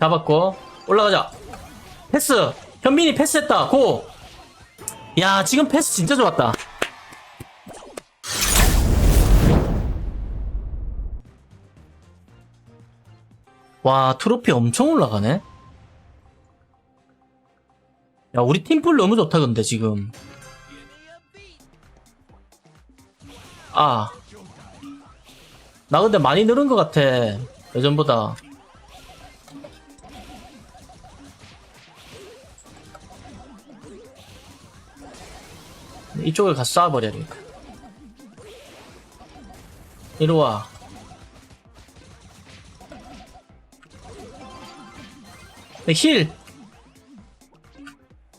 잡았고 올라가자. 패스. 현민이 패스했다. 고 야 지금 패스 진짜 좋았다. 와 트로피 엄청 올라가네? 야 우리 팀플 너무 좋다 근데 지금. 아. 나 근데 많이 늘은 것 같아 예전보다 이쪽을 가서 쏴버려야겠다 이리와 네, 힐!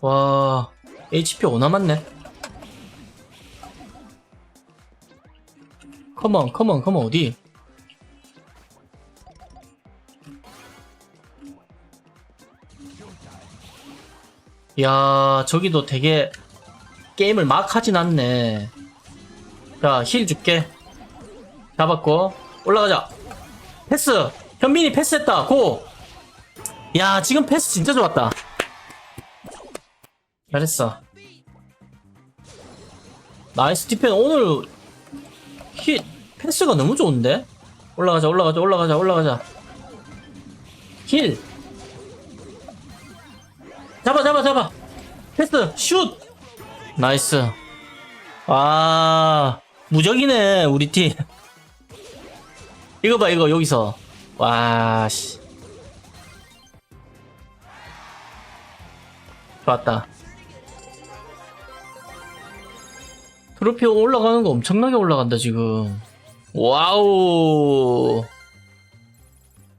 와, HP 5 남았네. 컴온, 컴온, 컴온, 어디? 야, 저기도 되게 게임을 막 하진 않네. 자, 힐 줄게. 잡았고, 올라가자. 패스! 현민이 패스했다, 고! 야, 지금 패스 진짜 좋았다. 잘했어. 나이스 디펜 오늘 히 패스가 너무 좋은데? 올라가자, 올라가자, 올라가자, 올라가자. 힐. 잡아, 잡아, 잡아. 패스, 슛. 나이스. 아, 무적이네, 우리 팀. 이거 봐, 이거, 여기서. 와, 씨. 좋았다. 트로피 올라가는 거 엄청나게 올라간다, 지금. 와우.